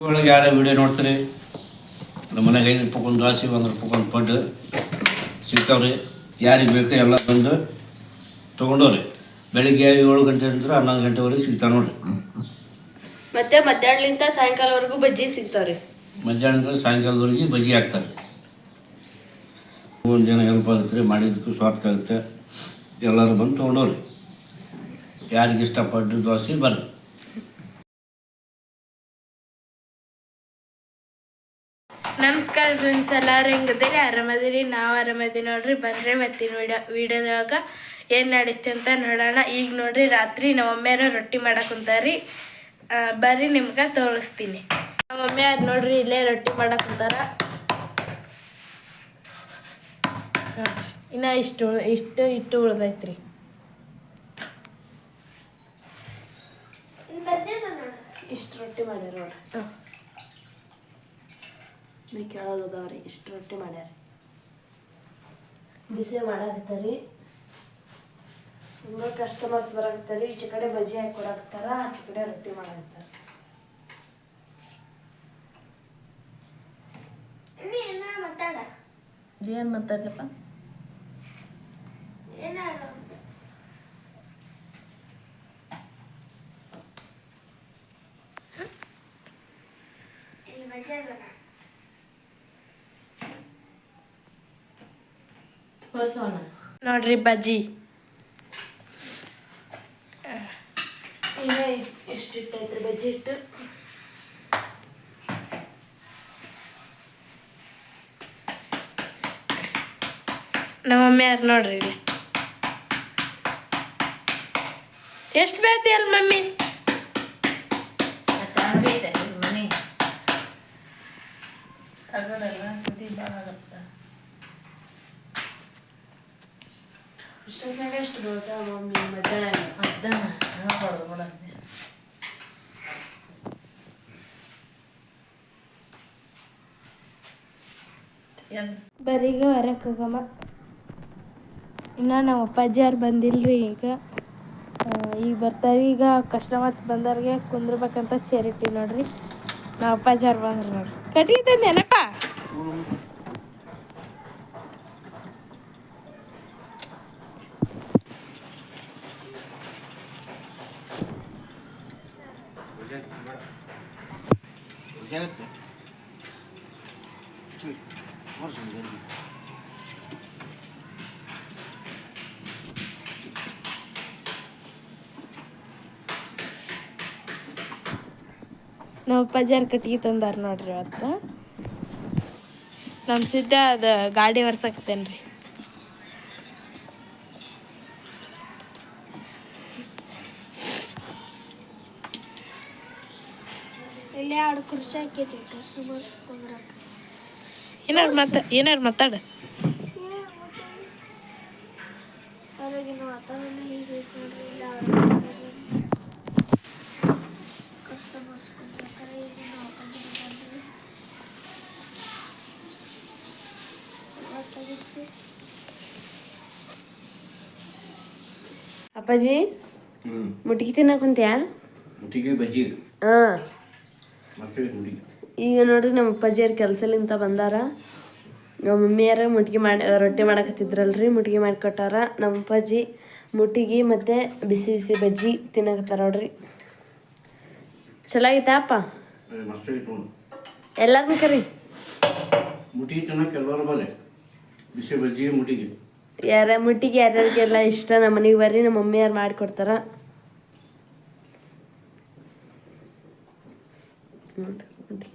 ಒಳಗೆ ಯಾರೇ ವಿಡಿಯೋ ನೋಡ್ತೀರಿ ನಮ್ಮ ಮನೆಗೆ ಐದು ರೂಪಾಯಿ ದ್ವಾಸೆ ಒಂದು ರೂಪಾಯಿ ಒಂದು ಪಡ್ಡು ಸಿಗ್ತಾವ್ರಿ. ಯಾರಿಗೆ ಬೇಕು ಎಲ್ಲ ಬಂದು ತೊಗೊಂಡವ್ರಿ ಬೆಳಿಗ್ಗೆ ಏಳು ಗಂಟೆ ಅಂದ್ರೆ ಹನ್ನೊಂದು ಗಂಟೆವರೆಗೆ ಸಿಗ್ತಾವೆ ನೋಡ್ರಿ. ಮತ್ತೆ ಮಧ್ಯಾಹ್ನಲಿಂದ ಸಾಯಂಕಾಲವರೆಗೂ ಬಜ್ಜಿ ಸಿಗ್ತಾವ್ರಿ. ಮಧ್ಯಾಹ್ನದ ಸಾಯಂಕಾಲದವರೆಗೆ ಬಜ್ಜಿ ಹಾಕ್ತಾರೆ. ಒಂದು ಜನ ಹೆಲ್ಪ್ ಆಗುತ್ತೆ ರೀ ಮಾಡಿದ್ದಕ್ಕೂ ಸ್ವಾರ್ಥ ಆಗುತ್ತೆ. ಎಲ್ಲರೂ ಬಂದು ತೊಗೊಂಡವ್ರಿ ಯಾರಿಗೆ ಇಷ್ಟಪಟ್ಟು ದೋಸೆ ಬರ್ರಿ. ನಮಸ್ಕಾರ ಫ್ರೆಂಡ್ಸ್ ಎಲ್ಲರೂ ಹೆಂಗದಿರಿ ಆರಾಮದಿರಿ? ನಾವು ಆರಾಮದಿ ನೋಡ್ರಿ. ಬರ್ರಿ ಮತ್ತಿನ ವಿಡಿಯೋ ವಿಡಿಯೋದೊಳಗೆ ಏನು ನಡೀತಿ ಅಂತ ನೋಡೋಣ. ಈಗ ನೋಡ್ರಿ ರಾತ್ರಿ ನಮ್ಮ ಮಮ್ಮಿಯರು ರೊಟ್ಟಿ ಮಾಡಕ್ಕೆ ಕುಂತಾರಿ. ಆ, ಬರ್ರಿ ನಿಮ್ಗೆ ತೋರಿಸ್ತೀನಿ. ನಮ್ಮ ಮಮ್ಮಿಯವ್ರು ನೋಡ್ರಿ ಇಲ್ಲೇ ರೊಟ್ಟಿ ಮಾಡಕ್ಕೆ ಕುಂತಾರ. ಇನ್ನು ಇಷ್ಟು ಇಷ್ಟು ಇಟ್ಟು ಉಳ್ದೈತ್ರಿ. ಇಷ್ಟು ರೊಟ್ಟಿ ಮಾಡ್ಯಾರ ನೋಡ್ರಿ. ಹಾಂ. ನೀ ಕೇಳೋದವ್ರಿ ಇಷ್ಟು ರೊಟ್ಟಿ ಮಾಡ್ಯಾರ. ಬಿಸಿ ಮಾಡಾಕತ್ತಾರಿ ತುಂಬ ಕಸ್ಟಮರ್ಸ್ ಬರಾಕತ್ತಾರಿ ಈಚೆ ಕಡೆ ಬಜ್ಜಿ ಹಾಕಿ ಕೊಡಾಕತ್ತಾರ ಆಚೆ ಕಡೆ ರೊಟ್ಟಿ ಮಾಡಾಕತ್ತಾರ. ಏನು ಮಾತಾಡ್ಲಪ್ಪ? ನೋಡ್ರಿ ಬಜ್ಜಿ. ಎಷ್ಟು ಇಟ್ಟೈತ್ರಿ ಬಜ್ಜಿ ಇಟ್ಟು ನಮ್ಮ ಮಮ್ಮಿ ಯಾರು ನೋಡ್ರಿ ಇಲ್ಲಿ? ಎಷ್ಟು ಬೇಯ್ತಿ ಅಲ್ಲ ಮಮ್ಮಿ? ಮನೆ. ಇಷ್ಟೊತ್ತಾಗ ಎಷ್ಟು ಬೀಳ್ತಾವ ಮಮ್ಮಿ ಮಧ್ಯಾಹ್ನ? ಮಧ್ಯಾಹ್ನ? ಹೇಳ್ಬಾರ್ದು ಮೇಡಮ್ ಬರೀಗ ಹೊರಕ್ಕೆ ಹೋಗಮ್ಮ. ಇನ್ನು ನಮ್ಮ ಅಪ್ಪಾಜಿ ಯಾರು ಬಂದಿಲ್ರಿ ಈಗ. ಈಗ ಬರ್ತಾರೆ. ಈಗ ಕಸ್ಟಮರ್ಸ್ ಬಂದವ್ರಿಗೆ ಕುಂದ್ರಬೇಕಂತ ಚೇರಿಟ್ಟಿ ನೋಡ್ರಿ. ನಮ್ಮ ಅಪ್ಪಾಜಿ ಅವ್ರು ಬಂದ್ರು ನೋಡ್ರಿ. ಕಟ್ಟಿಗೆ ಏನಪ್ಪ? ನಮ್ಮ ಅಪ್ಪಾಜಿ ಯಾರು ಕಟ್ಟಿಗೆ ತಂದಾರ ನೋಡ್ರಿ ಇವತ್ತು. ನಮ್ಮ ಸಿದ್ಧ ಅದು ಗಾಡಿ ಒರ್ಸಕತ್ತೇನ್ರಿ ಇಲ್ಲಿ ಎರಡು ಕುರ್ಚಿ ಹಾಕೈತಿ ಕಸ್ಟಮರ್ಸ್ ಕುಂದ್ರಕ್ಕೆ ಏನಾರು ಮಾತಾ ಏನಾರು ಮಾತಾಡ. ಹೊರಗಿನ ವಾತಾವರಣ ಹೀಗೈತಿ ನೋಡ್ರಿ ಇಲ್ಲ ಕಸ್ಟಮರ್ಸ್ ಕುಂದ್ರಕ್ಕೆ ಈಗಿನ ಬಂದ್ರಿ ಅಪ್ಪಾಜಿ ಮುಟ್ಗಿ ತಿನ್ನಕ್ ಕುಂತ್ಯಾ? ಮುಟ್ಟಿಗೆ ಬಜ್ಜಿ ಹಾಂ. ಈಗ ನೋಡ್ರಿ ನಮ್ಮ ಅಪ್ಪಾಜಿಯವ್ರ ಕೆಲಸಲಿಂತ ಬಂದಾರ. ನಮ್ಮ ಮಮ್ಮಿಯಾರ ಮುಟ್ಗಿ ಮಾಡಿ ರೊಟ್ಟಿ ಮಾಡಕತ್ತಿದ್ರಲ್ರಿ ಮುಟ್ಗಿ ಮಾಡಿಕೊಟ್ಟಾರ. ನಮ್ಮ ಅಪ್ಪಾಜಿ ಮುಟ್ಟಿಗೆ ಮತ್ತು ಬಿಸಿ ಬಿಸಿ ಬಜ್ಜಿ ತಿನ್ನಕತ್ತಾರ ನೋಡ್ರಿ. ಚಲೋ ಅಪ್ಪ? ಐತೆ ಕರಿ. ಮುಟ್ಟಿಗೆ ತಿನ್ನಕ್ಕೆ ಎಲ್ಲರೂ ಬರ್ರಿ. ಬಿಸಿ ಬಜ್ಜಿ ಮುಟ್ಟಿಗೆ ಯಾರ ಮುಟ್ಟಿಗೆ ಯಾರ್ಯಾರಿಗೆಲ್ಲ ಇಷ್ಟ ನಮ್ಮ ಮನೆಗೆ ಬರ್ರಿ ನಮ್ಮ ಮಮ್ಮಿಯಾರು ಮಾಡಿಕೊಡ್ತಾರ. ನೋಡ್ರಿ ನೋಡ್ರಿ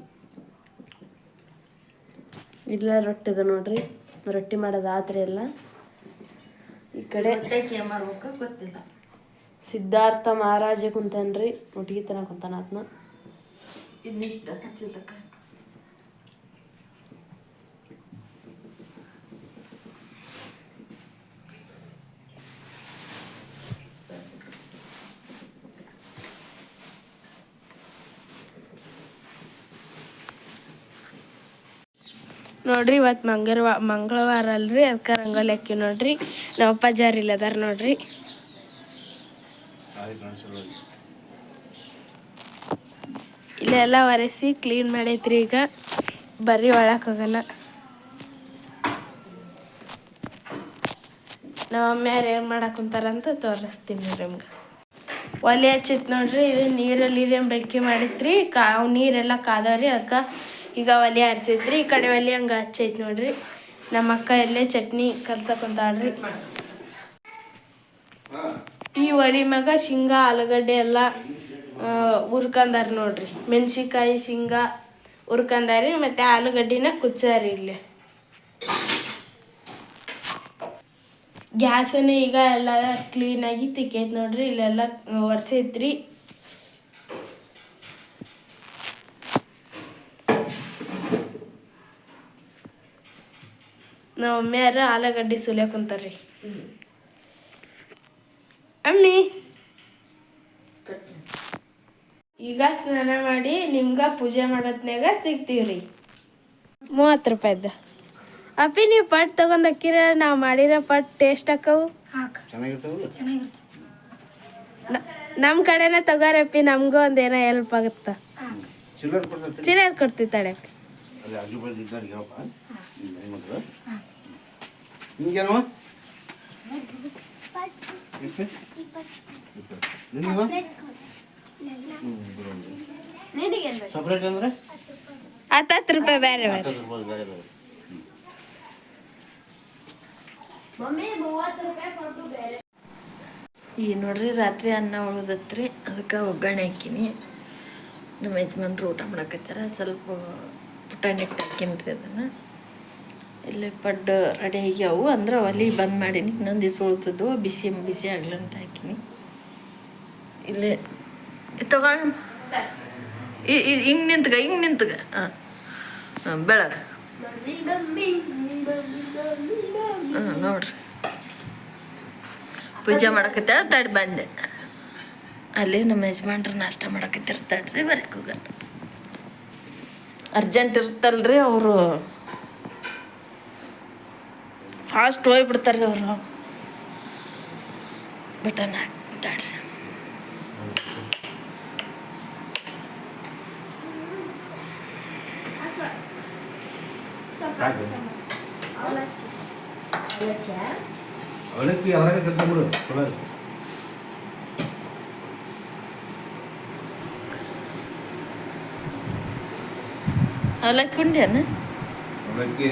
ಇಲ್ಲ ರೊಟ್ಟಿ ಇದೆ ನೋಡ್ರಿ. ರೊಟ್ಟಿ ಮಾಡೋದು ಆತ್ರಿ ಎಲ್ಲ. ಈ ಕಡೆ ಮಾಡ್ಬೇಕು ಗೊತ್ತಿಲ್ಲ. ಸಿದ್ಧಾರ್ಥ ಮಹಾರಾಜ ಕುಂತಾನ್ರಿ. ಒಟ್ಟಿಗೆ ತನ ಕುಂತಾನ ಆತ್ನ. ಇನ್ನಿಷ್ಟ ನೋಡ್ರಿ ಇವತ್ತು ಮಂಗಳವಾರ ಮಂಗಳವಾರ ಅಲ್ರಿ ಅದಕ್ಕೆ ರಂಗೋಲಿ ಹಾಕಿವಿ ನೋಡ್ರಿ. ನಮ್ಮ ಅಪ್ಪ ಜಾರಿ ಇಲ್ಲ ಅದಾರ ನೋಡ್ರಿ ಇಲ್ಲೆಲ್ಲ ಒರೆಸಿ ಕ್ಲೀನ್ ಮಾಡೈತ್ರಿ ಈಗ. ಬರ್ರಿ ಒಳಕ್ ಹೋಗೋಣ. ನಮ್ಮ ಅಮ್ಮ್ಯಾರು ಏನು ಮಾಡಕ್ಕೆ ಕುಂತಾರಂತ ತೋರಿಸ್ತೀನಿ ನಿಮ್ಗೆ. ಒಲೆ ಹಚ್ಚಿತ್ ನೋಡ್ರಿ ಇದು ನೀರಲ್ಲಿ ಬೆಂಕಿ ಮಾಡಿತ್ರಿ. ಕಾ ನೀರೆಲ್ಲ ಕಾದವ್ರಿ ಅದಕ್ಕೆ ಈಗ ಒಲೆ ಹರಿಸಿದ್ರಿ ಈ ಕಡೆ ಒಲೆ ಹಂಗೆ ಹಚ್ಚೈತೆ ನೋಡ್ರಿ. ನಮ್ಮ ಅಕ್ಕ ಎಲ್ಲೇ ಚಟ್ನಿ ಕಲ್ಸಕೊಂತಾಳ್ರಿ ಈ ಒಲೆ ಮ್ಯಾಗ ಶೇಂಗಾ, ಆಲೂಗಡ್ಡೆ ಎಲ್ಲ ಹುರ್ಕಂದಾರ ನೋಡ್ರಿ. ಮೆಣಸಿನ್ಕಾಯಿ, ಶೇಂಗಾ ಹುರ್ಕಂದಾರಿ, ಮತ್ತು ಆಲೂಗಡ್ಡಿನ ಕುಚ್ಚಾರಿ ಇಲ್ಲಿ. ಗ್ಯಾಸನ್ನು ಈಗ ಎಲ್ಲ ಕ್ಲೀನಾಗಿ ತಿಕ್ಕೈತೆ ನೋಡ್ರಿ, ಇಲ್ಲೆಲ್ಲ ಒರೆಸೈತ್ರಿ ನಮ್ಮ ಮಮ್ಮಿಯಾರ ಆಲೂಗಡ್ಡೆ ಸುಲಿಯಾಕ ಕುಂತಾರ್ರಿ. ಅಮ್ಮಿ. ಈಗ ಸ್ನಾನ ಮಾಡಿ ನಿಮ್ಗೆ ಪೂಜೆ ಮಾಡೋದ್ನಾಗ ಸಿಗ್ತೀವ್ರಿ. ಮೂವತ್ತು ರೂಪಾಯ್ದು. ಅಪ್ಪಿ ನೀವು ಪಟ್ ತಗೊಂಡ್ ಅಕ್ಕಿರ ನಾವು ಮಾಡಿರೋ ಪಟ್ ಟೇಸ್ಟ್ ಹಾಕವು? ನಮ್ಮ ಕಡೆನೇ ತಗೋರಪ್ಪಿ ನಮಗೂ ಒಂದೇನೋ ಹೆಲ್ಪ್ ಆಗುತ್ತ. ಚಿಲ್ಲರ್ ಕೊಡ್ತಿತ್ತಾಳೆ ತಡೆಯಪ್ಪಿ ಅಲ್ಲಿ ಆಜು ಬಾಜು ಇದ್ದಾರೆ ಹೇಳಪ್ಪ ಹೆಣ್ಮಕ್ಳು. ನಿಮ್ಗೇನವ ಸಪ್ರೇಟ್ ಅಂದ್ರೆ? ರೂಪಾಯಿ ಬೇರೆ ಬೇರೆ. ಹತ್ತತ್ತು ರೂಪಾಯಿ ಬೇರೆ ಬೇರೆ. ಈಗ ನೋಡ್ರಿ ರಾತ್ರಿ ಅನ್ನ ಉಳಿದತ್ರಿ. ಅದಕ್ಕೆ ಒಗ್ಗರಣೆ ಹಾಕಿನಿ. ನಮ್ಮ ಯಜಮಾನ್ರು ಊಟ ಮಾಡಕತ್ತಾರ ಸ್ವಲ್ಪ ಪುಟಾಣಿ ಹಿಟ್ಟು ಹಾಕಿನ್ರಿ ಅದನ್ನು. ಇಲ್ಲಿ ಪಡ್ಡು ರೆಡಿ ಆಗ್ಯಾವು. ಅಂದ್ರೆ ಒಲಿ ಬಂದ್ ಮಾಡೀನಿ. ಇನ್ನೊಂದು ದಿವ್ಸ ಉಳ್ತದ್ದು ಬಿಸಿ ಬಿಸಿ ಆಗ್ಲಂತ ಹಾಕಿನಿ. ಇಲ್ಲಿ ತಗೊಳ. ಹಿಂಗೆ ನಿಂತ್ಗ ಹಿಂಗೆ ನಿಂತ್ಗ. ಹಾಂ ಹಾಂ ನೋಡ್ರಿ. ಪೂಜೆ ಮಾಡಕತ್ತ ತಡ್ ಬಂದೆ. ಅಲ್ಲಿ ನಮ್ಮ ಯಜಮಾನ್ರು ನಾಷ್ಟ ಮಾಡಕತ್ತಿರ್ತಾಡ್ರಿ ಬರಕ್ಕೆ ಹೋಗೋಣ ಅರ್ಜೆಂಟ್ ಇರುತ್ತಲ್ರಿ ಅವರು ಫಾಸ್ಟ್ ಹೋಗ್ಬಿಡ್ತಾರೆ ಅವರು ಬಟನ್ ಹಾಕ್ತಾಡ್ರಿ ಸಾಕು ಅವಲಕ್ಕಿ ಅದ್ರಾಗ ಕೆಲಸ ಬಿಡು ಚಲೋ ಅವಲಕ್ಕಿ ಉಂಡ್ಯಾನ ಅವಲಕ್ಕಿ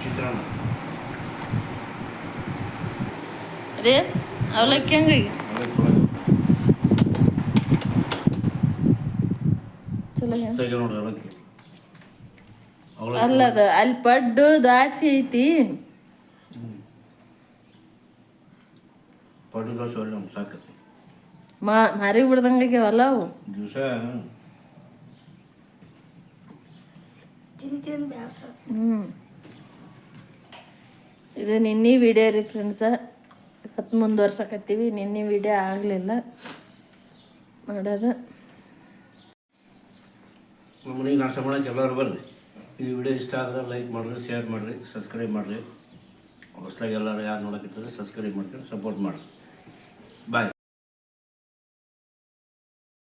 ಚಿತ್ರಾನ್ನ ರೇ ಅವಲಕ್ಕಿ ಹಂಗಾಗಿ ಅಲ್ಲದ ಅಲ್ಲಿ ಪಡ್ಡು ದಾಸಿ ಐತಿ ಮರಿ ಮಾರಿ ಬಿಡ್ದಂಗಾಗ್ಯಾವಲ್ಲ ಅವು ದಿವಸ ಹ್ಞೂ ಇದು ನಿನ್ನೆ ವಿಡಿಯೋ ರೀ ಫ್ರೆಂಡ್ಸ ಇವತ್ತು ಮುಂದುವರ್ಸಕತ್ತೀವಿ ನಿನ್ನೆ ವಿಡಿಯೋ ಆಗಲಿಲ್ಲ. ಮಾಡೋದು ಮನೆಗೆ ನಾಷ್ಟ ಮಾಡೋಕೆ ಎಲ್ಲರೂ ಬರ್ರಿ. ಈ ವಿಡಿಯೋ ಇಷ್ಟ ಆದರೆ ಲೈಕ್ ಮಾಡಿರಿ ಶೇರ್ ಮಾಡಿರಿ ಸಬ್ಸ್ಕ್ರೈಬ್ ಮಾಡಿರಿ. ಹೊಸ್ದಾಗಿ ಎಲ್ಲರೂ ಯಾರು ನೋಡಕತ್ತಿದ್ರೆ ಸಬ್ಸ್ಕ್ರೈಬ್ ಮಾಡ್ಕೊಂಡು ಸಪೋರ್ಟ್ ಮಾಡಿರಿ. ಬಾಯ್